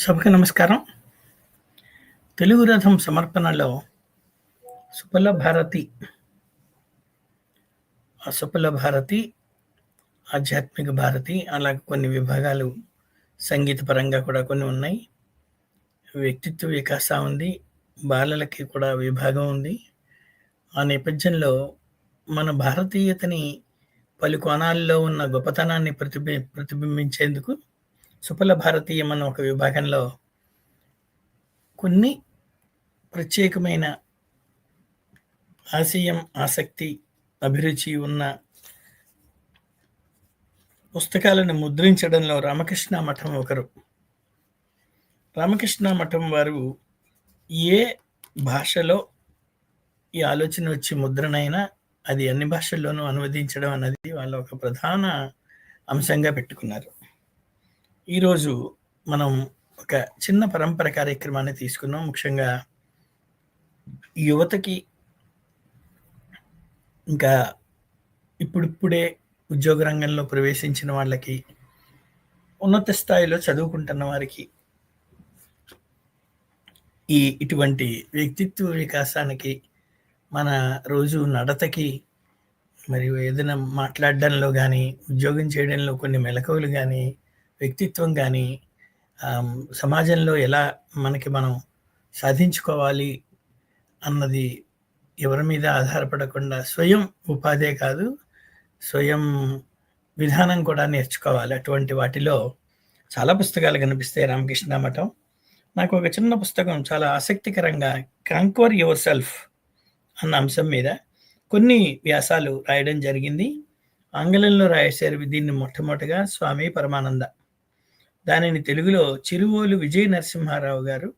సభకు నమస్కారం. తెలుగు రథం సమర్పణలో సుపల భారతి ఆ సుపల భారతి ఆధ్యాత్మిక భారతి అలాగే కొన్ని విభాగాలు సంగీత పరంగా కూడా కొన్ని ఉన్నాయి. వ్యక్తిత్వ వికాస ఉంది బాలలకి కూడా విభాగం ఉంది. ఆ నేపథ్యంలో మన భారతీయతని పలు కోణాల్లో ఉన్న గొప్పతనాన్ని ప్రతిబి ప్రతిబింబించేందుకు సుఫల భారతీయం అన్న ఒక విభాగంలో కొన్ని ప్రత్యేకమైన ఆశయం ఆసక్తి అభిరుచి ఉన్న పుస్తకాలను ముద్రించడంలో రామకృష్ణ మఠం ఒకరు. రామకృష్ణ మఠం వారు ఏ భాషలో ఈ ఆలోచన వచ్చి ముద్రణైనా అది అన్ని భాషల్లోనూ అనువదించడం అన్నది వాళ్ళ ఒక ప్రధాన అంశంగా పెట్టుకున్నారు. ఈరోజు మనం ఒక చిన్న పరంపర కార్యక్రమాన్ని తీసుకున్నాం. ముఖ్యంగా యువతకి ఇంకా ఇప్పుడిప్పుడే ఉద్యోగ రంగంలో ప్రవేశించిన వాళ్ళకి ఉన్నత స్థాయిలో చదువుకుంటున్న వారికి ఈ ఇటువంటి వ్యక్తిత్వ వికాసానికి మన రోజు నడతకి మరియు ఏదైనా మాట్లాడడంలో కానీ ఉద్యోగం చేయడంలో కొన్ని మెలకువలు కానీ వ్యక్తిత్వం కానీ సమాజంలో ఎలా మనకి మనం సాధించుకోవాలి అన్నది ఎవరి మీద ఆధారపడకుండా స్వయం ఉపాధే కాదు స్వయం విధానం కూడా నేర్చుకోవాలి. అటువంటి వాటిలో చాలా పుస్తకాలు కనిపిస్తాయి రామకృష్ణ మఠం. నాకు ఒక చిన్న పుస్తకం చాలా ఆసక్తికరంగా కాంక్వర్ యువర్ సెల్ఫ్ అన్న అంశం మీద కొన్ని వ్యాసాలు రాయడం జరిగింది. ఆంగ్లంలో రాసేరు దీన్ని మొట్టమొదటిగా స్వామి పరమానంద దానిని తెలుగులో చిరువోలు విజయ నరసింహారావు గారు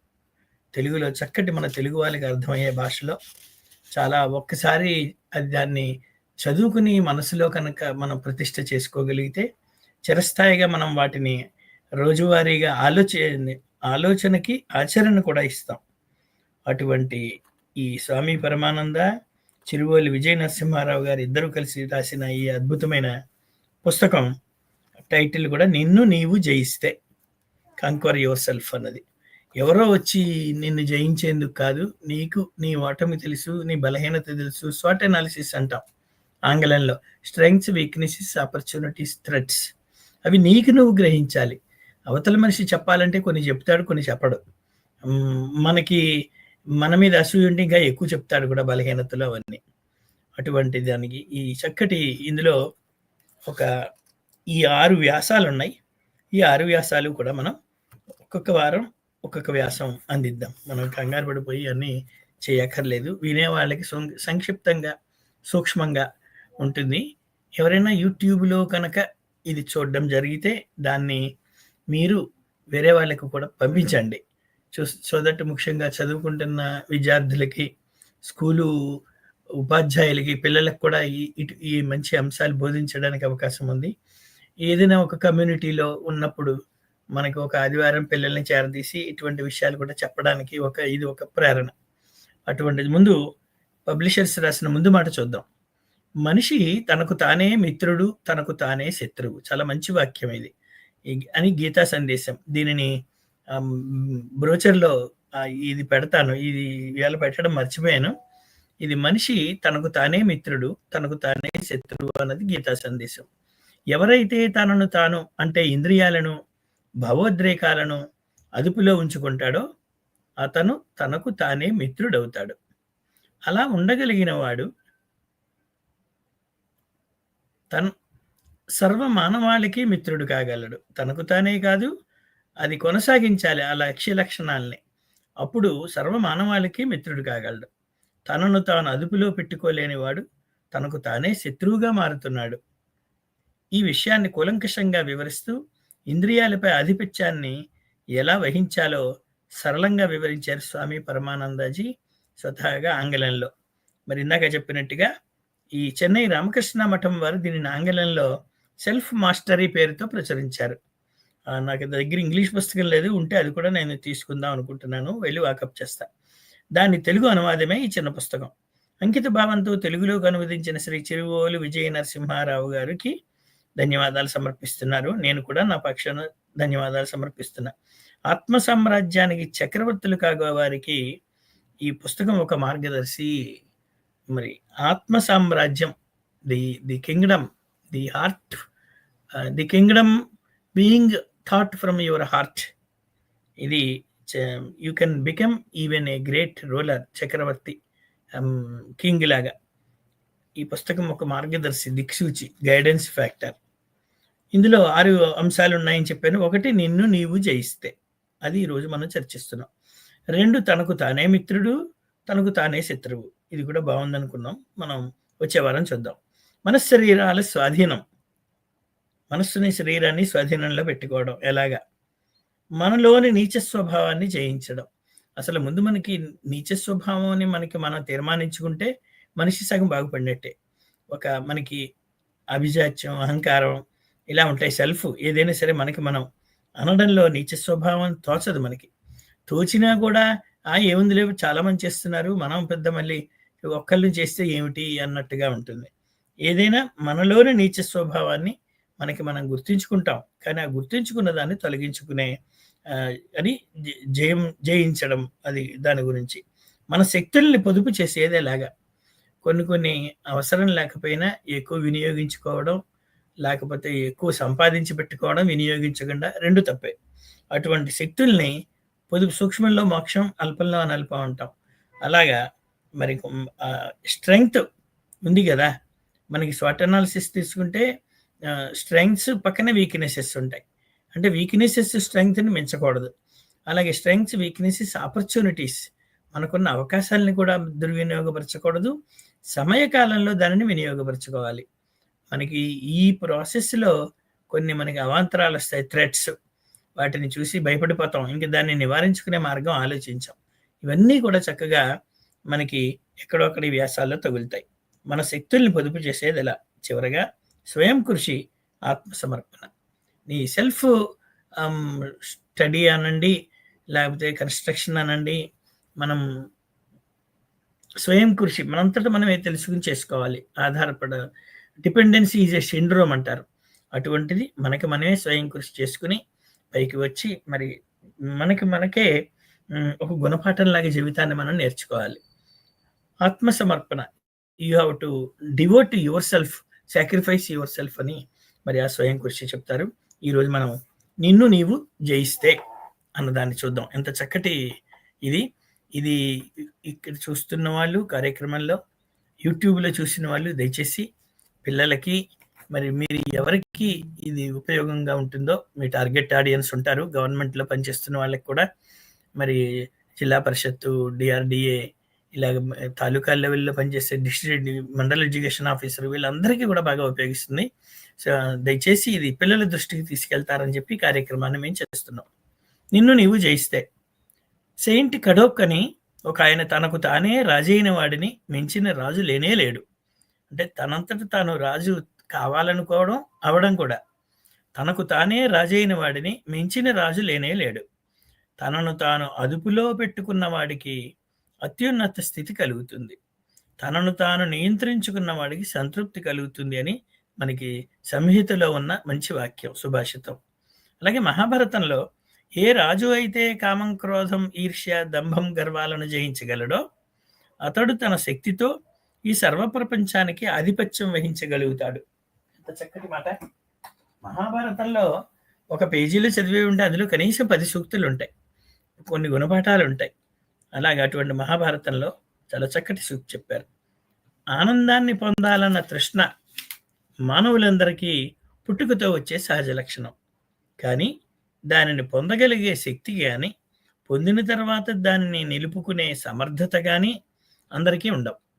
తెలుగులో చక్కటి మన తెలుగు వాళ్ళకి అర్థమయ్యే భాషలో చాలా ఒక్కసారి అది దాన్ని చదువుకుని మనసులో కనుక మనం ప్రతిష్ట చేసుకోగలిగితే చిరస్థాయిగా మనం వాటిని రోజువారీగా ఆలోచన ఆలోచనకి ఆచరణ కూడా ఇస్తాం. అటువంటి ఈ స్వామి పరమానంద చిరువోలు విజయ నరసింహారావు గారు ఇద్దరు కలిసి రాసిన ఈ అద్భుతమైన పుస్తకం టైటిల్ కూడా నిన్ను నీవు జయిస్తే. కంక్వర్ యువర్ సెల్ఫ్ అన్నది. ఎవరో వచ్చి నిన్ను జయించేందుకు కాదు నీకు నీ ఓటమి తెలుసు నీ బలహీనత తెలుసు స్వాట్ అనాలిసిస్ అంటాం ఆంగ్లంలో. స్ట్రెంగ్స్ వీక్నెసెస్ ఆపర్చునిటీస్ థ్రెట్స్ అవి నీకు నువ్వు గ్రహించాలి. అవతల మనిషి చెప్పాలంటే కొన్ని చెప్తాడు కొన్ని చెప్పడు. మనకి మన మీద అసూయ ఉంటే ఇంకా ఎక్కువ చెప్తాడు కూడా బలహీనతలు అవన్నీ. అటువంటి దానికి ఈ చక్కటి ఇందులో ఒక ఈ ఆరు వ్యాసాలు ఉన్నాయి ఈ ఆరు వ్యాసాలు కూడా మనం ఒక్కొక్క వారం ఒక్కొక్క వ్యాసం అందిద్దాం. మనం కంగారు పడిపోయి అన్నీ చేయక్కర్లేదు. వినే వాళ్ళకి సంక్షిప్తంగా సూక్ష్మంగా ఉంటుంది. ఎవరైనా యూట్యూబ్లో కనుక ఇది చూడడం జరిగితే దాన్ని మీరు వేరే వాళ్ళకు కూడా పంపించండి. చూ సో దట్ ముఖ్యంగా చదువుకుంటున్న విద్యార్థులకి స్కూలు ఉపాధ్యాయులకి పిల్లలకు కూడా ఈ ఇటు ఈ మంచి అంశాలు బోధించడానికి అవకాశం ఉంది. ఏదైనా ఒక కమ్యూనిటీలో ఉన్నప్పుడు మనకి ఒక ఆదివారం పిల్లల్ని చేరదీసి ఇటువంటి విషయాలు కూడా చెప్పడానికి ఒక ఇది ఒక ప్రేరణ. అటువంటిది. ముందు పబ్లిషర్స్ రాసిన ముందు మాట చూద్దాం. మనిషి తనకు తానే మిత్రుడు తనకు తానే శత్రువు. చాలా మంచి వాక్యం ఇది. అని గీతా సందేశం. దీనిని బ్రోచర్లో ఇది పెడతాను. ఇది ఇవాళ పెట్టడం మర్చిపోయాను. ఇది మనిషి తనకు తానే మిత్రుడు తనకు తానే శత్రువు అన్నది గీతా సందేశం. ఎవరైతే తనను తాను అంటే ఇంద్రియాలను భావోద్రేకాలను అదుపులో ఉంచుకుంటాడో అతను తనకు తానే మిత్రుడవుతాడు. అలా ఉండగలిగిన వాడు తను సర్వ మానవాళికి మిత్రుడు కాగలడు. తనకు తానే కాదు అది కొనసాగించాలి ఆ లక్ష్య లక్షణాలని. అప్పుడు సర్వ మానవాళికి మిత్రుడు కాగలడు. తనను తాను అదుపులో పెట్టుకోలేని వాడు తనకు తానే శత్రువుగా మారుతున్నాడు. ఈ విషయాన్ని కూలంకషంగా వివరిస్తూ ఇంద్రియాలపై ఆధిపత్యాన్ని ఎలా వహించాలో సరళంగా వివరించారు స్వామి పరమానందజీ స్వతహాగా ఆంగ్లంలో. మరి ఇందాక చెప్పినట్టుగా ఈ చెన్నై రామకృష్ణ మఠం వారు దీనిని ఆంగ్లంలో సెల్ఫ్ మాస్టరీ పేరుతో ప్రచురించారు. నాకు దగ్గర ఇంగ్లీష్ పుస్తకం లేదు ఉంటే అది కూడా నేను తీసుకుందాం అనుకుంటున్నాను వెళ్ళి వాకప్ చేస్తా. దాని తెలుగు అనువాదమే ఈ చిన్న పుస్తకం. అంకిత భావంతో తెలుగులోకి అనువదించిన శ్రీ చిరువోలు విజయ నరసింహారావు గారికి ధన్యవాదాలు సమర్పిస్తున్నారు. నేను కూడా నా పక్షాన ధన్యవాదాలు సమర్పిస్తున్నా. ఆత్మ సామ్రాజ్యానికి చక్రవర్తులు కాగా వారికి ఈ పుస్తకం ఒక మార్గదర్శి. మరి ఆత్మ సామ్రాజ్యం the the kingdom the heart the kingdom being thought from your heart. ఇది you can become even a great ruler Chakravarthi king లాగా. ఈ పుస్తకం ఒక మార్గదర్శి దిక్సూచి గైడెన్స్ ఫ్యాక్టర్. ఇందులో ఆరు అంశాలు ఉన్నాయని చెప్పాను. ఒకటి నిన్ను నీవు జయిస్తే. అది ఈరోజు మనం చర్చిస్తున్నాం. రెండు తనకు తానే మిత్రుడు తనకు తానే శత్రువు. ఇది కూడా బాగుందనుకున్నాం. మనం వచ్చే వారం చూద్దాం. మన శరీరాల స్వాధీనం. మనస్సుని శరీరాన్ని స్వాధీనంలో పెట్టుకోవడం ఎలాగా? మనలోని నీచ స్వభావాన్ని జయించడం. అసలు ముందు మనకి నీచ స్వభావం అని మనకి మనం తీర్మానించుకుంటే మనిషి సగం బాగుపడినట్టే. ఒక మనకి అభిజాత్యం అహంకారం ఇలా ఉంటాయి. సెల్ఫ్ ఏదైనా సరే మనకి మనం అనడంలో నీచ స్వభావం తోచదు మనకి. తోచినా కూడా ఆ ఏముంది లేవు చాలా మంది చేస్తున్నారు మనం పెద్ద మళ్ళీ ఒక్కళ్ళు చేస్తే ఏమిటి? అన్నట్టుగా ఉంటుంది. ఏదైనా మనలోని నీచ స్వభావాన్ని మనకి మనం గుర్తించుకుంటాం. కానీ ఆ గుర్తించుకున్న దాన్ని తొలగించుకునే అని జయం జయించడం అది దాని గురించి. మన శక్తుల్ని పొదుపు చేసేదేలాగా. కొన్ని కొన్ని అవసరం లేకపోయినా ఎక్కువ వినియోగించుకోవడం లేకపోతే ఎక్కువ సంపాదించి పెట్టుకోవడం వినియోగించకుండా రెండు తప్పే. అటువంటి శక్తుల్ని పొదుపు సూక్ష్మంలో మోక్షం అల్పంలో అనల్పం అంటాం. అలాగా మరి స్ట్రెంగ్త్ ఉంది కదా. మనకి స్వాట్ అనాలిసిస్ తీసుకుంటే స్ట్రెంగ్స్ పక్కనే వీక్నెసెస్ ఉంటాయి. అంటే వీక్నెసెస్ స్ట్రెంగ్త్ని మించకూడదు. అలాగే స్ట్రెంగ్స్ వీక్నెసెస్ ఆపర్చునిటీస్ మనకున్న అవకాశాలని కూడా దుర్వినియోగపరచకూడదు. సమయకాలంలో దానిని వినియోగపరచుకోవాలి. మనకి ఈ ప్రాసెస్లో కొన్ని మనకి అవాంతరాలు వస్తాయి థ్రెట్స్ వాటిని చూసి భయపడిపోతాం. ఇంక దాన్ని నివారించుకునే మార్గం ఆలోచించాం. ఇవన్నీ కూడా చక్కగా మనకి ఎక్కడొక్కడి వ్యాసాల్లో తగులుతాయి. మన శక్తుల్ని పొదుపు చేసేది ఎలా? చివరగా స్వయం కృషి ఆత్మసమర్పణ. నీ సెల్ఫ్ స్టడీ um, అనండి లేకపోతే కన్స్ట్రక్షన్ అనండి మనం స్వయం కృషి మనంతటా మనమే తెలుసుకుని చేసుకోవాలి. ఆధారపడ డిపెండెన్సీ ఈజ్ ఏ సిండ్రోమ్ అంటారు. అటువంటిది మనకి మనమే స్వయం కృషి చేసుకుని పైకి వచ్చి మరి మనకి మనకే ఒక గుణపాఠం లాగా జీవితాన్ని మనం నేర్చుకోవాలి. ఆత్మ సమర్పణ you have to devote yourself sacrifice yourself అని మరి ఆ స్వయం కృషి చెప్తారు. ఈరోజు మనం నిన్ను నీవు జయిస్తే అన్నదాన్ని చూద్దాం. ఎంత చక్కటి ఇది. ఇది ఇక్కడ చూస్తున్న వాళ్ళు కార్యక్రమంలో యూట్యూబ్లో చూసిన వాళ్ళు దయచేసి పిల్లలకి మరి మీరు ఎవరికి ఇది ఉపయోగంగా ఉంటుందో మీ టార్గెట్ ఆడియన్స్ ఉంటారు గవర్నమెంట్లో పనిచేస్తున్న వాళ్ళకి కూడా మరి జిల్లా పరిషత్తు డిఆర్డిఏ ఇలాగ తాలూకా లెవెల్లో పనిచేసే డిస్ట్రిక్ట్ మండల ఎడ్యుకేషన్ ఆఫీసర్ వీళ్ళందరికీ కూడా బాగా ఉపయోగిస్తుంది. సో దయచేసి ఇది పిల్లల దృష్టికి తీసుకెళ్తారని చెప్పి కార్యక్రమాన్ని మేము చేస్తున్నాం. నిన్ను నీవు జయిస్తే సెయింట్ కడోక్ అని ఒక ఆయన తనకు తానే రాజైన వాడిని మించిన రాజు లేనే లేడు. అంటే తనంతట తాను రాజు కావాలనుకోవడం అవడం కూడా. తనకు తానే రాజైన వాడిని మించిన రాజు లేనే లేడు. తనను తాను అదుపులో పెట్టుకున్న వాడికి అత్యున్నత స్థితి కలుగుతుంది. తనను తాను నియంత్రించుకున్న వాడికి సంతృప్తి కలుగుతుంది అని మనకి సంహితలో ఉన్న మంచి వాక్యం సుభాషితం. అలాగే మహాభారతంలో ఏ రాజు అయితే కామం క్రోధం ఈర్ష్య దంభం గర్వాలను జయించగలడో అతడు తన శక్తితో ఈ సర్వప్రపంచానికి ఆధిపత్యం వహించగలుగుతాడు. ఎంత చక్కటి మాట. మహాభారతంలో ఒక పేజీలో చదివి ఉంటే అందులో కనీసం పది సూక్తులు ఉంటాయి కొన్ని గుణపాఠాలు ఉంటాయి అలాగే అటువంటి మహాభారతంలో చాలా చక్కటి సూక్తి చెప్పారు. ఆనందాన్ని పొందాలన్న తృష్ణ మానవులందరికీ పుట్టుకతో వచ్చే సహజ లక్షణం. కానీ దానిని పొందగలిగే శక్తి కానీ పొందిన తర్వాత దానిని నిలుపుకునే సమర్థత కానీ అందరికీ ఉండవు.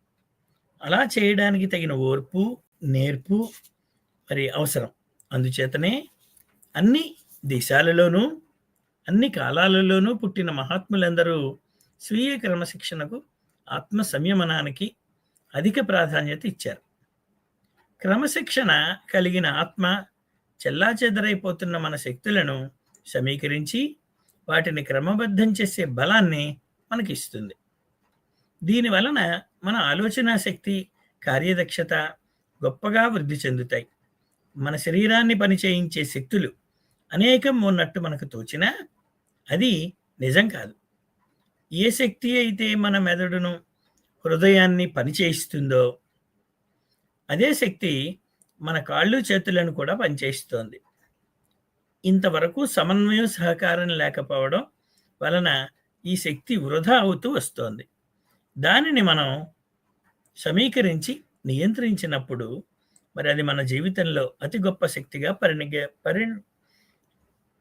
అలా చేయడానికి తగిన ఓర్పు నేర్పు మరి అవసరం. అందుచేతనే అన్ని దేశాలలోనూ అన్ని కాలాలలోనూ పుట్టిన మహాత్ములందరూ స్వీయ క్రమశిక్షణకు ఆత్మ సంయమనానికి అధిక ప్రాధాన్యత ఇచ్చారు. క్రమశిక్షణ కలిగిన ఆత్మ చెల్లాచెదరైపోతున్న మన శక్తులను సమీకరించి వాటిని క్రమబద్ధం చేసే బలాన్ని మనకిస్తుంది. దీని వలన మన ఆలోచన శక్తి కార్యదక్షత గొప్పగా వృద్ధి చెందుతాయి. మన శరీరాన్ని పనిచేయించే శక్తులు అనేకం ఉన్నట్టు మనకు తోచినా అది నిజం కాదు. ఏ శక్తి అయితే మన మెదడును హృదయాన్ని పనిచేయిస్తుందో అదే శక్తి మన కాళ్ళు చేతులను కూడా పనిచేస్తోంది ఇంతవరకు సమన్వయం సహకారం లేకపోవడం వలన ఈ శక్తి వృధా అవుతూ వస్తోంది. దానిని మనం సమీకరించి నియంత్రించినప్పుడు మరి అది మన జీవితంలో అతి గొప్ప శక్తిగా పరిణిగ పరి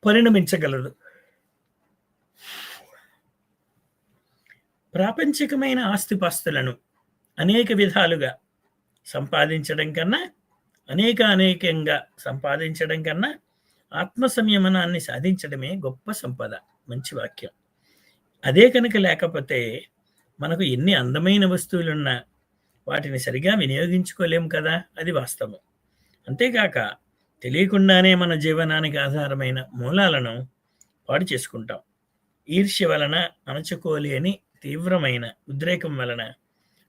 పరిణమించగలదు. ప్రాపంచికమైన ఆస్తిపాస్తులను అనేక విధాలుగా సంపాదించడం కన్నా అనేక అనేకంగా సంపాదించడం కన్నా ఆత్మ సంయమనాన్ని సాధించడమే గొప్ప సంపద. మంచి వాక్యం. అదే కనుక లేకపోతే మనకు ఎన్ని అందమైన వస్తువులున్నా వాటిని సరిగా వినియోగించుకోలేము కదా? అది వాస్తవం. అంతేకాక తెలియకుండానే మన జీవనానికి ఆధారమైన మూలాలను పాడు చేసుకుంటాం. ఈర్ష్య వలన అణచుకోలేని తీవ్రమైన ఉద్రేకం వలన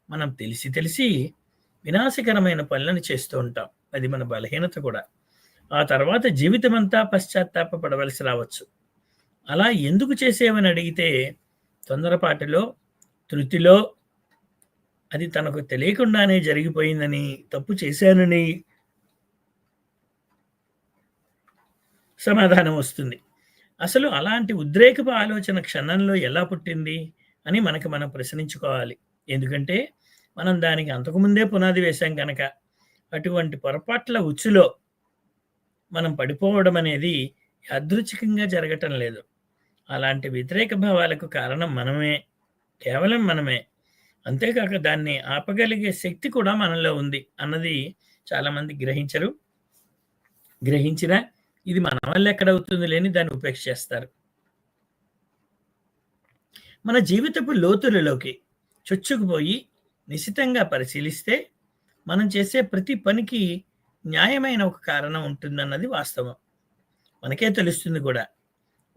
మనం తెలిసి తెలిసి వినాశకరమైన పనులను చేస్తూ ఉంటాం. అది మన బలహీనత కూడా. ఆ తర్వాత జీవితమంతా పశ్చాత్తాప పడవలసి రావచ్చు. అలా ఎందుకు చేసేవని అడిగితే తొందరపాటులో తృతిలో అది తనకు తెలియకుండానే జరిగిపోయిందని తప్పు చేశానని సమాధానం వస్తుంది. అసలు అలాంటి ఉద్రేకపు ఆలోచన క్షణంలో ఎలా పుట్టింది అని మనకు మనం ప్రశ్నించుకోవాలి. ఎందుకంటే మనం దానికి అంతకుముందే పునాది వేశాం కనుక అటువంటి పొరపాట్ల ఉచ్చులో మనం పడిపోవడం అనేది యాదృచ్ఛికంగా జరగటం లేదు. అలాంటి వ్యతిరేక భావాలకు కారణం మనమే. కేవలం మనమే. అంతేకాక దాన్ని ఆపగలిగే శక్తి కూడా మనలో ఉంది అన్నది చాలామంది గ్రహించరు. గ్రహించినా ఇది మన వల్ల ఎక్కడవుతుంది లేని దాన్ని ఉపేక్ష చేస్తారు. మన జీవితపు లోతులలోకి చొచ్చుకుపోయి నిశితంగా పరిశీలిస్తే మనం చేసే ప్రతి పనికి న్యాయమైన ఒక కారణం ఉంటుందన్నది వాస్తవం. మనకే తెలుస్తుంది కూడా.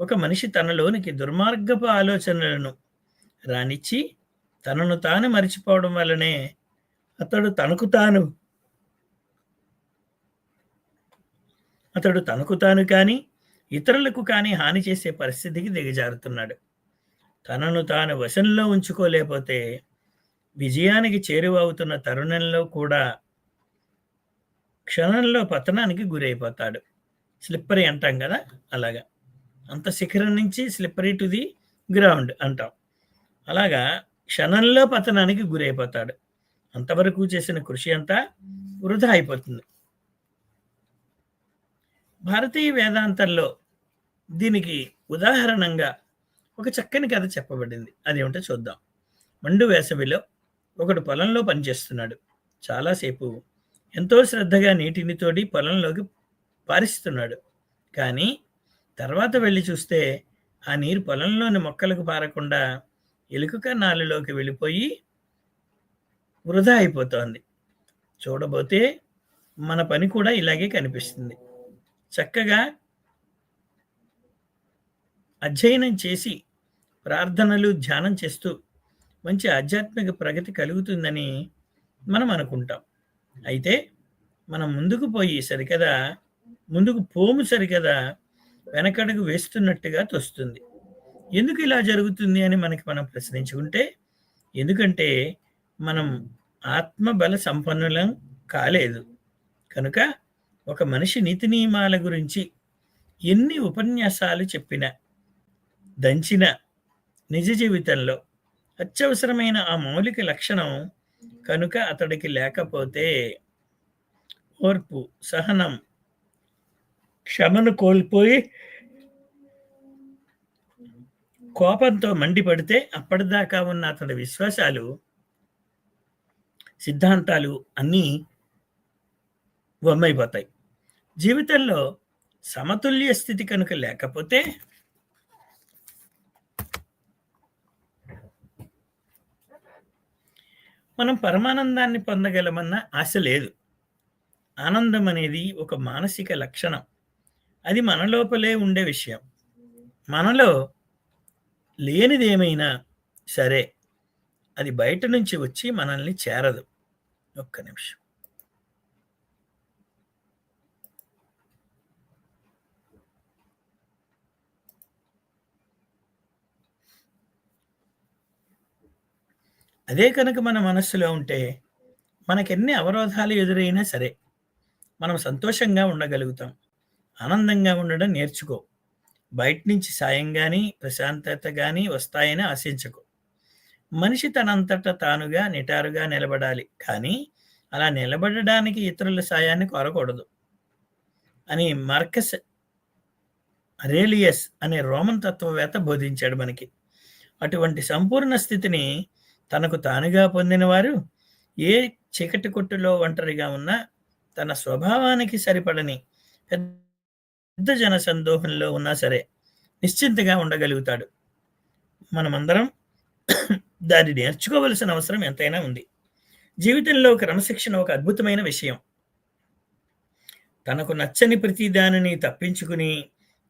ఒక మనిషి తనలోనికి దుర్మార్గపు ఆలోచనలను రానిచ్చి తనను తాను మరిచిపోవడం వల్లనే అతడు తనకు తాను అతడు తనకు తాను కానీ ఇతరులకు కానీ హాని చేసే పరిస్థితికి దిగజారుతున్నాడు. తనను తాను వశంలో ఉంచుకోలేకపోతే విజయానికి చేరువవుతున్న తరుణంలో కూడా క్షణంలో పతనానికి గురైపోతాడు. స్లిప్పరీ అంటాం కదా అలాగా. అంత శిఖరం నుంచి స్లిప్పరీ టు ది గ్రౌండ్ అంటాం. అలాగా క్షణంలో పతనానికి గురైపోతాడు. అంతవరకు చేసిన కృషి అంతా వృధా అయిపోతుంది. భారతీయ వేదాంతంలో దీనికి ఉదాహరణంగా ఒక చక్కని కథ చెప్పబడింది. అదేమిటో చూద్దాం. మండు వేసవిలో ఒకడు పొలంలో పనిచేస్తున్నాడు. చాలాసేపు ఎంతో శ్రద్ధగా నీటిని తోడి పొలంలోకి పారిస్తున్నాడు. కానీ తర్వాత వెళ్ళి చూస్తే ఆ నీరు పొలంలోని మొక్కలకు పారకుండా ఎలుక కన్నాలులోకి వెళ్ళిపోయి వృధా అయిపోతోంది. చూడబోతే మన పని కూడా ఇలాగే కనిపిస్తుంది. చక్కగా అధ్యయనం చేసి ప్రార్థనలు ధ్యానం చేస్తూ మంచి ఆధ్యాత్మిక ప్రగతి కలుగుతుందని మనం అనుకుంటాం. అయితే మనం ముందుకు పోయి సరికదా ముందుకు పోము సరికదా వెనకడుగు వేస్తున్నట్టుగా తోస్తుంది. ఎందుకు ఇలా జరుగుతుంది అని మనకి మనం ప్రశ్నించుకుంటే ఎందుకంటే మనం ఆత్మబల సంపన్నులం కాలేదు. కనుక ఒక మనిషి నీతి నియమాల గురించి ఎన్ని ఉపన్యాసాలు చెప్పిన దంచిన నిజ జీవితంలో అత్యవసరమైన ఆ మౌలిక లక్షణం కనుక అతడికి లేకపోతే ఓర్పు సహనం క్షమను కోల్పోయి కోపంతో మండిపడితే అప్పటిదాకా ఉన్న అతని విశ్వాసాలు సిద్ధాంతాలు అన్నీ వమ్మైపోతాయి. జీవితంలో సమతుల్య స్థితి కనుక లేకపోతే మనం పరమానందాన్ని పొందగలమన్న ఆశ లేదు. ఆనందం అనేది ఒక మానసిక లక్షణం. అది మన లోపలే ఉండే విషయం. మనలో లేనిదేమైనా సరే అది బయట నుంచి వచ్చి మనల్ని చేరదు. ఒక్క నిమిషం. అదే కనుక మన మనస్సులో ఉంటే మనకెన్ని అవరోధాలు ఎదురైనా సరే మనం సంతోషంగా ఉండగలుగుతాం. ఆనందంగా ఉండడం నేర్చుకో. బయట నుంచి సాయం కానీ ప్రశాంతత కానీ వస్తాయని ఆశించకు. మనిషి తనంతట తానుగా నిటారుగా నిలబడాలి. కానీ అలా నిలబడడానికి ఇతరుల సాయాన్ని కోరకూడదు. అని మార్కస్ రేలియస్ అనే రోమన్ తత్వవేత్త బోధించాడు మనకి. అటువంటి సంపూర్ణ స్థితిని తనకు తానుగా పొందిన వారు ఏ చీకటి కొట్టులో ఒంటరిగా ఉన్నా తన స్వభావానికి సరిపడని పెద్ద పెద్ద జన సందోహంలో ఉన్నా సరే నిశ్చింతగా ఉండగలుగుతాడు. మనమందరం దాన్ని నేర్చుకోవలసిన అవసరం ఎంతైనా ఉంది. జీవితంలో క్రమశిక్షణ ఒక అద్భుతమైన విషయం. తనకు నచ్చని ప్రతి దానిని తప్పించుకుని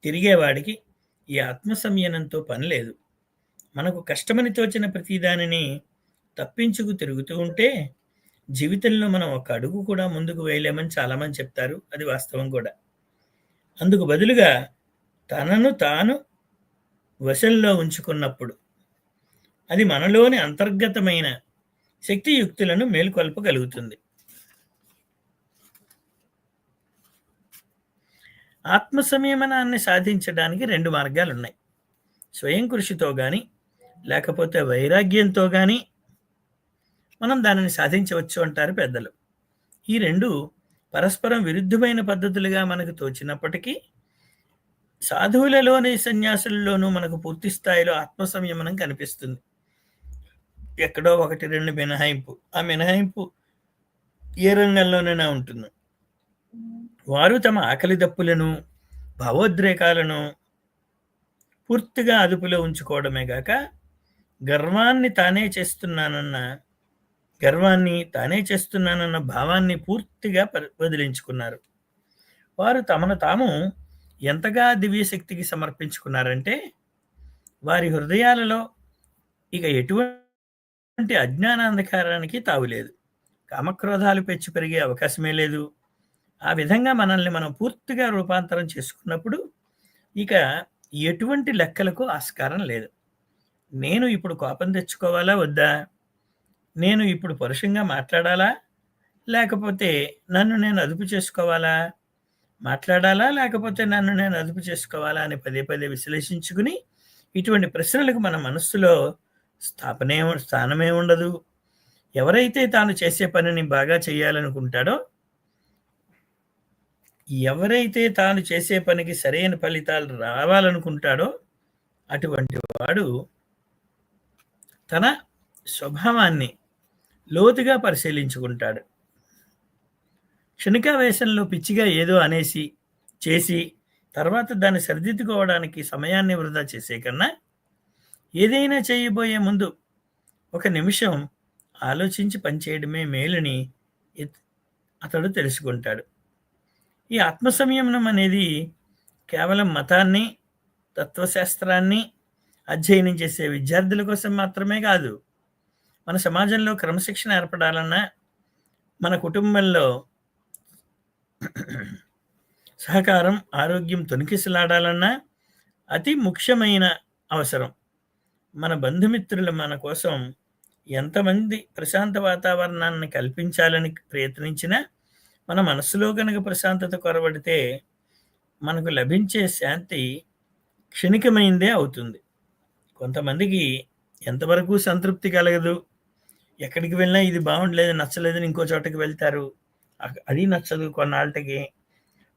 తిరిగేవాడికి ఈ ఆత్మ సంయనంతో పని లేదు. మనకు కష్టమని తోచిన ప్రతి దానిని తప్పించుకు తిరుగుతూ ఉంటే జీవితంలో మనం ఒక అడుగు కూడా ముందుకు వేయలేమని చాలామంది చెప్తారు. అది వాస్తవం కూడా. అందుకు బదులుగా తనను తాను వశంలో ఉంచుకున్నప్పుడు అది మనలోని అంతర్గతమైన శక్తియుక్తులను మేల్కొల్పగలుగుతుంది. ఆత్మ సంయమనాన్ని సాధించడానికి రెండు మార్గాలు ఉన్నాయి స్వయం కృషితో కానీ లేకపోతే వైరాగ్యంతో కానీ మనం దానిని సాధించవచ్చు అంటారు పెద్దలు. ఈ రెండు పరస్పరం విరుద్ధమైన పద్ధతులుగా మనకు తోచినప్పటికీ సాధువులలోని సన్యాసులలోనూ మనకు పూర్తి స్థాయిలో ఆత్మ సంయమనం కనిపిస్తుంది. ఎక్కడో ఒకటి రెండు మినహాయింపు. ఆ మినహాయింపు ఏ రంగంలోనైనా ఉంటుంది. వారు తమ ఆకలి దప్పులను భావోద్రేకాలను పూర్తిగా అదుపులో ఉంచుకోవడమే గాక గర్వాన్ని తానే చేస్తున్నానన్న గర్వాన్ని తానే చేస్తున్నానన్న భావాన్ని పూర్తిగా వదిలించుకున్నారు. వారు తమను తాము ఎంతగా దివ్యశక్తికి సమర్పించుకున్నారంటే వారి హృదయాలలో ఇక ఎటువంటి అజ్ఞానాంధకారానికి తావులేదు కామక్రోధాలు పెంచి పెరిగే అవకాశమే లేదు. ఆ విధంగా మనల్ని మనం పూర్తిగా రూపాంతరం చేసుకున్నప్పుడు ఇక ఎటువంటి లెక్కలకు ఆస్కారం లేదు. నేను ఇప్పుడు కోపం తెచ్చుకోవాలా వద్దా? నేను ఇప్పుడు పరుషంగా మాట్లాడాలా? లేకపోతే నన్ను నేను అదుపు చేసుకోవాలా? మాట్లాడాలా? లేకపోతే నన్ను నేను అదుపు చేసుకోవాలా? అని పదే పదే విశ్లేషించుకుని ఇటువంటి ప్రశ్నలకు మన మనస్సులో స్థాపనే స్థానమే ఉండదు. ఎవరైతే తాను చేసే పనిని బాగా చేయాలనుకుంటాడో ఎవరైతే తాను చేసే పనికి సరైన ఫలితాలు రావాలనుకుంటాడో అటువంటి వాడు తన స్వభావాన్ని లోతుగా పరిశీలించుకుంటాడు. క్షణికావేశంలో పిచ్చిగా ఏదో అనేసి చేసి తర్వాత దాన్ని సరిదిద్దుకోవడానికి సమయాన్ని వృధా చేసే కన్నా ఏదైనా చేయబోయే ముందు ఒక నిమిషం ఆలోచించి పనిచేయడమే మేలుని అతడు తెలుసుకుంటాడు. ఈ ఆత్మ సంయమనం అనేది కేవలం మతాన్ని తత్వశాస్త్రాన్ని అధ్యయనం చేసే విద్యార్థుల కోసం మాత్రమే కాదు మన సమాజంలో క్రమశిక్షణ ఏర్పడాలన్నా మన కుటుంబంలో సహకారం ఆరోగ్యం తొనికిసలాడాలన్నా అతి ముఖ్యమైన అవసరం. మన బంధుమిత్రులు మన కోసం ఎంతమంది ప్రశాంత వాతావరణాన్ని కల్పించాలని ప్రయత్నించినా మన మనసులో కనుక ప్రశాంతత కొరబడితే మనకు లభించే శాంతి క్షణికమైందే అవుతుంది. కొంతమందికి ఎంతవరకు సంతృప్తి కలగదు? ఎక్కడికి వెళ్ళినా ఇది బాగుండలేదు నచ్చలేదని ఇంకో చోటకి వెళ్తారు. అది నచ్చదు కొన్నాళ్ళకి.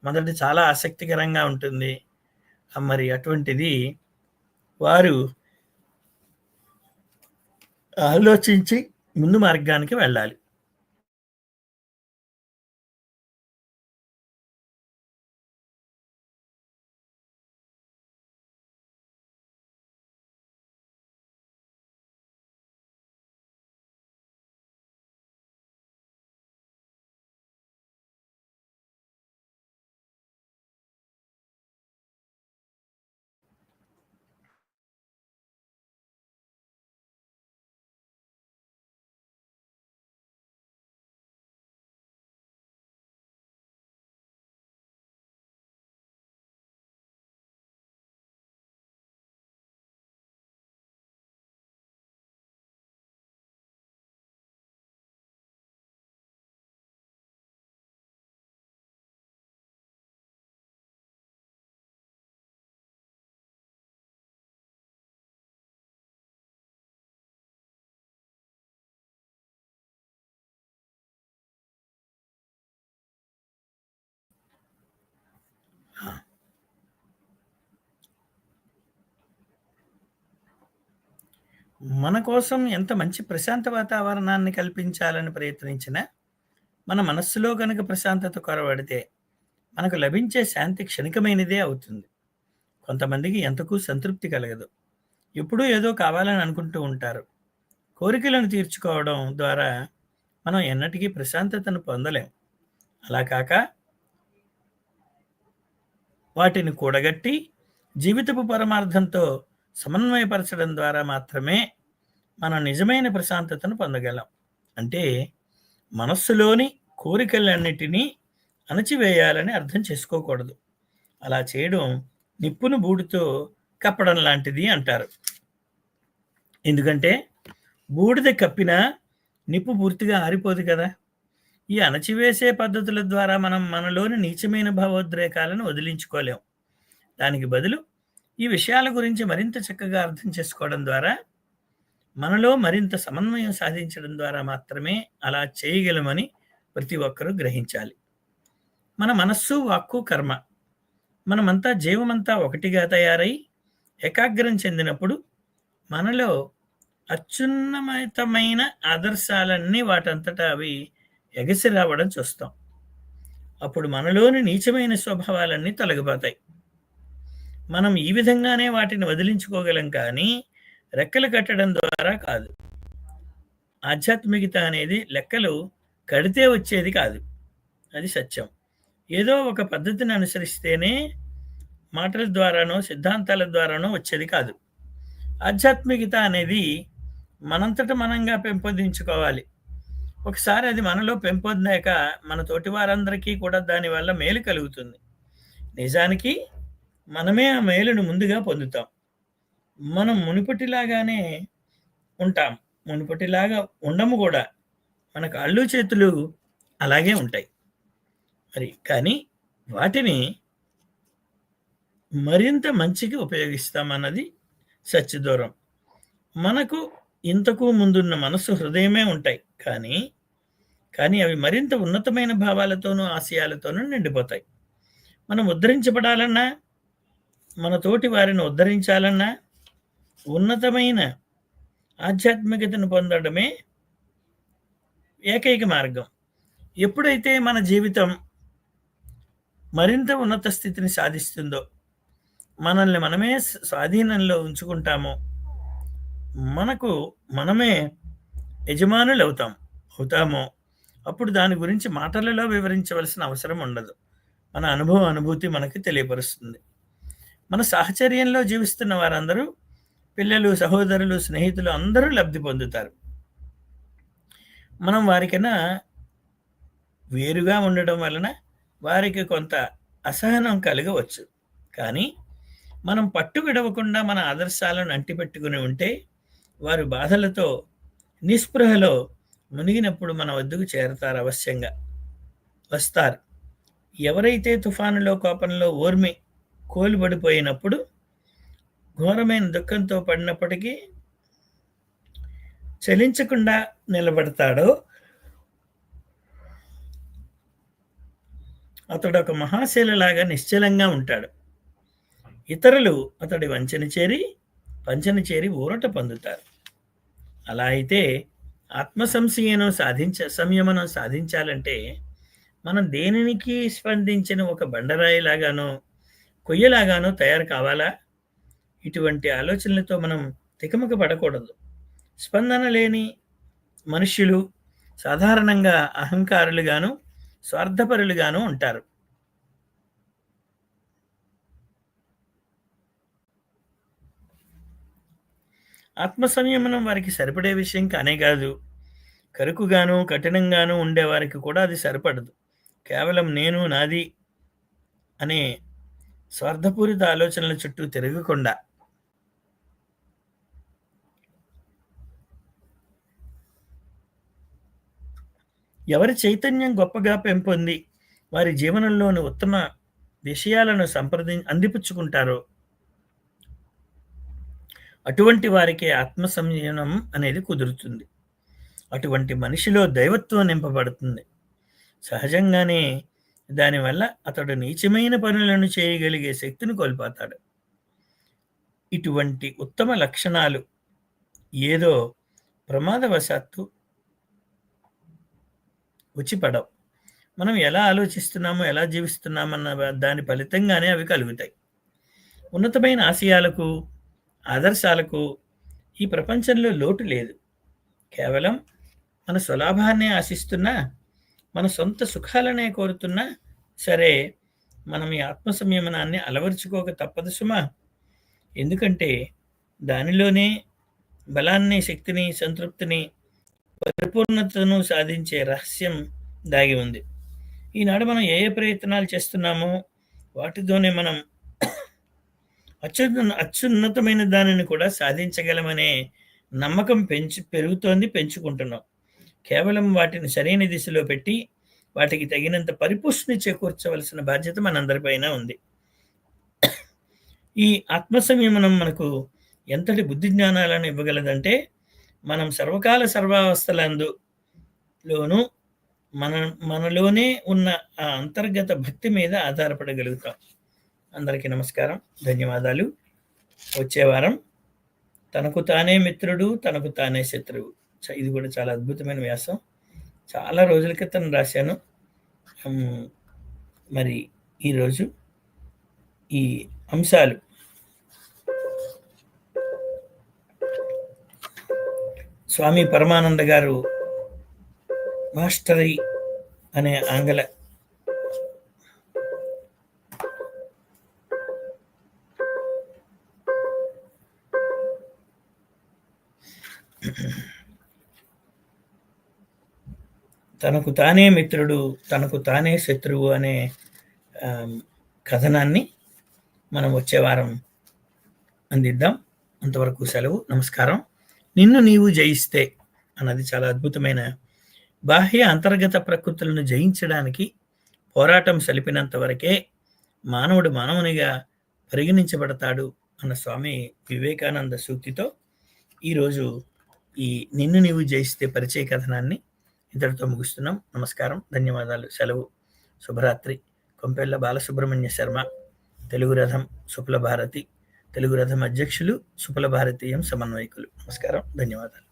మొదటి చాలా ఆసక్తికరంగా ఉంటుంది. మరి అటువంటిది వారు ఆలోచించి ముందు మార్గానికి వెళ్ళాలి. మన కోసం ఎంత మంచి ప్రశాంత వాతావరణాన్ని కల్పించాలని ప్రయత్నించినా, మన మనస్సులో కనుక ప్రశాంతత కొరవడితే, మనకు లభించే శాంతి క్షణికమైనదే అవుతుంది. కొంతమందికి ఎంతకు సంతృప్తి కలగదు. ఎప్పుడూ ఏదో కావాలని అనుకుంటూ ఉంటారు. కోరికలను తీర్చుకోవడం ద్వారా మనం ఎన్నటికీ ప్రశాంతతను పొందలేం. అలా కాక వాటిని కూడగట్టి జీవితపు పరమార్థంతో సమన్వయపరచడం ద్వారా మాత్రమే మనం నిజమైన ప్రశాంతతను పొందగలం. అంటే మనస్సులోని కోరికలన్నిటినీ అణచివేయాలని అర్థం చేసుకోకూడదు. అలా చేయడం నిప్పును బూడితో కప్పడం లాంటిది అంటారు. ఎందుకంటే బూడిద కప్పినా నిప్పు పూర్తిగా ఆరిపోదు కదా! ఈ అణచివేసే పద్ధతుల ద్వారా మనం మనలోని నీచమైన భావోద్రేకాలను వదిలించుకోలేం. దానికి బదులు ఈ విషయాల గురించి మరింత చక్కగా అర్థం చేసుకోవడం ద్వారా మనలో మరింత సమన్వయం సాధించడం ద్వారా మాత్రమే అలా చేయగలమని ప్రతి ఒక్కరూ గ్రహించాలి. మన మనస్సు, వాక్కు, కర్మ మనమంతా జీవమంతా ఒకటిగా తయారై ఏకాగ్రం చెందినప్పుడు మనలో అత్యున్నతమైన ఆదర్శాలన్నీ వాటంతట అవి ఎగసి రావడం చూస్తాం. అప్పుడు మనలోని నీచమైన స్వభావాలన్నీ తొలగిపోతాయి. మనం ఈ విధంగానే వాటిని వదిలించుకోగలం కానీ రెక్కలు కట్టడం ద్వారా కాదు. ఆధ్యాత్మికత అనేది లెక్కలు కడితే వచ్చేది కాదు. అది సత్యం. ఏదో ఒక పద్ధతిని అనుసరిస్తేనే మాటల ద్వారానో, సిద్ధాంతాల ద్వారానో వచ్చేది కాదు. ఆధ్యాత్మికత అనేది మనంతట మనంగా పెంపొందించుకోవాలి. ఒకసారి అది మనలో పెంపొందాక మన తోటి వారందరికీ కూడా దానివల్ల మేలు కలుగుతుంది. నిజానికి మనమే ఆ మేలును ముందుగా పొందుతాం. మనం మునుపటిలాగానే ఉంటాం. మునుపటిలాగా ఉండము కూడా మన కాళ్ళు, చేతులు అలాగే ఉంటాయి. మరి కానీ వాటిని మరింత మంచికి ఉపయోగిస్తామన్నది సత్యదూరం. మనకు ఇంతకు ముందున్న మనస్సు, హృదయమే ఉంటాయి. కానీ, కానీ అవి మరింత ఉన్నతమైన భావాలతోనూ, ఆశయాలతోనూ నిండిపోతాయి. మనం ఉద్ధరించబడాలన్నా, మన తోటి వారిని ఉద్ధరించాలన్నా, ఉన్నతమైన ఆధ్యాత్మికతను పొందడమే ఏకైక మార్గం. ఎప్పుడైతే మన జీవితం మరింత ఉన్నత స్థితిని సాధిస్తుందో, మనల్ని మనమే స్వాధీనంలో ఉంచుకుంటామో, మనకు మనమే యజమానులు అవుతాం అవుతామో, అప్పుడు దాని గురించి మాటలలో వివరించవలసిన అవసరం ఉండదు. మన అనుభవం, అనుభూతి మనకి తెలియపరుస్తుంది. మన సాహచర్యంలో జీవిస్తున్న వారందరూ పిల్లలు, సహోదరులు, స్నేహితులు అందరూ లబ్ధి పొందుతారు. మనం వారికైనా వేరుగా ఉండడం వలన వారికి కొంత అసహనం కలగవచ్చు. కానీ మనం పట్టు విడవకుండా మన ఆదర్శాలను అంటిపెట్టుకుని ఉంటే, వారు బాధలతో, నిస్పృహలో మునిగినప్పుడు మన వద్దకు చేరతారు అవశ్యంగా. వస్తారు. ఎవరైతే తుఫానులో, కోపంలో ఓర్మి కోలుబడిపోయినప్పుడు, ఘోరమైన దుఃఖంతో పడినప్పటికీ చలించకుండా నిలబడతాడో అతడొక మహాశిలలాగా నిశ్చలంగా ఉంటాడు. ఇతరులు అతడి వంచన చేరి, వంచన చేరి ఊరట పొందుతారు. అలా అయితే ఆత్మ సంశయనం సాధించ సంయమనం సాధించాలంటే, మనం దేనికి స్పందించిన ఒక బండరాయిలాగానో, కొయ్యలాగానో తయారు కావాలా? ఇటువంటి ఆలోచనలతో మనం తికమక పడకూడదు. స్పందన లేని మనుష్యులు సాధారణంగా అహంకారులుగాను, స్వార్థపరులుగాను ఉంటారు. ఆత్మ సంయమనం వారికి సరిపడే విషయం కానే కాదు. కరుకుగాను, కఠినంగాను ఉండేవారికి కూడా అది సరిపడదు. కేవలం నేను, నాది అనే స్వార్థపూరిత ఆలోచనల చుట్టూ తిరగకుండా ఎవరి చైతన్యం గొప్పగా పెంపొంది, వారి జీవనంలోని ఉత్తమ విషయాలను సంప్రది అందిపుచ్చుకుంటారో అటువంటి వారికే ఆత్మ సంయమనం అనేది కుదురుతుంది. అటువంటి మనిషిలో దైవత్వం నింపబడుతుంది. సహజంగానే దానివల్ల అతడు నీచమైన పనులను చేయగలిగే శక్తిని కోల్పోతాడు. ఇటువంటి ఉత్తమ లక్షణాలు ఏదో ప్రమాదవశాత్తు వచ్చి పడవు మనం ఎలా ఆలోచిస్తున్నామో ఎలా జీవిస్తున్నామన్న దాని ఫలితంగానే అవి కలుగుతాయి. ఉన్నతమైన ఆశయాలకు ఆదర్శాలకు ఈ ప్రపంచంలో లోటు లేదు. కేవలం మన స్వలాభాన్నే ఆశిస్తున్నా మన సొంత సుఖాలనే కోరుతున్నా సరే మనం ఈ ఆత్మ సంయమనాన్ని అలవరుచుకోక తప్పదు సుమా. ఎందుకంటే దానిలోనే బలాన్ని శక్తిని సంతృప్తిని పరిపూర్ణతను సాధించే రహస్యం దాగి ఉంది. ఈనాడు మనం ఏ ఏ ప్రయత్నాలు చేస్తున్నామో వాటితోనే మనం అత్యున్న అత్యున్నతమైన దానిని కూడా సాధించగలమనే నమ్మకం పెంచి పెరుగుతోంది పెంచుకుంటున్నాం. కేవలం వాటిని సరైన దిశలో పెట్టి వాటికి తగినంత పరిపుష్టిని చేకూర్చవలసిన బాధ్యత మనందరిపైన ఉంది. ఈ ఆత్మ సంయమనం మనకు ఎంతటి బుద్ధి జ్ఞానాలను ఇవ్వగలదంటే మనం సర్వకాల సర్వావస్థలందులోనూ మన మనలోనే ఉన్న ఆ అంతర్గత భక్తి మీద ఆధారపడగలుగుతాం. అందరికీ నమస్కారం. ధన్యవాదాలు. వచ్చే వారం తనకు తానే మిత్రుడు తనకు తానే శత్రువు. ఇది కూడా చాలా అద్భుతమైన వ్యాసం. చాలా రోజుల క్రితం రాశాను. మరి ఈరోజు ఈ అంశాలు. స్వామి పరమానంద గారు మాస్టరీ అనే ఆంగ్ల తనకు తానే మిత్రుడు తనకు తానే శత్రువు అనే కథనాన్ని మనం వచ్చే వారం అందిద్దాం. అంతవరకు సెలవు నమస్కారం. నిన్ను నీవు జయిస్తే అన్నది చాలా అద్భుతమైన బాహ్య అంతర్గత ప్రకృతులను జయించడానికి పోరాటం సలిపినంత వరకే మానవుడు మానవునిగా పరిగణించబడతాడు అన్న స్వామి వివేకానంద సూక్తితో ఈరోజు ఈ నిన్ను నీవు జయిస్తే పరిచయ కథనాన్ని ఇంతటితో ముగిస్తున్నాం. నమస్కారం. ధన్యవాదాలు. సెలవు. శుభరాత్రి. కొంపెల్ల బాలసుబ్రహ్మణ్య శర్మ. తెలుగు రథం సుఫల భారతి. తెలుగు రథం అధ్యక్షులు సుఫల భారతీయం సమన్వయకులు. నమస్కారం. ధన్యవాదాలు.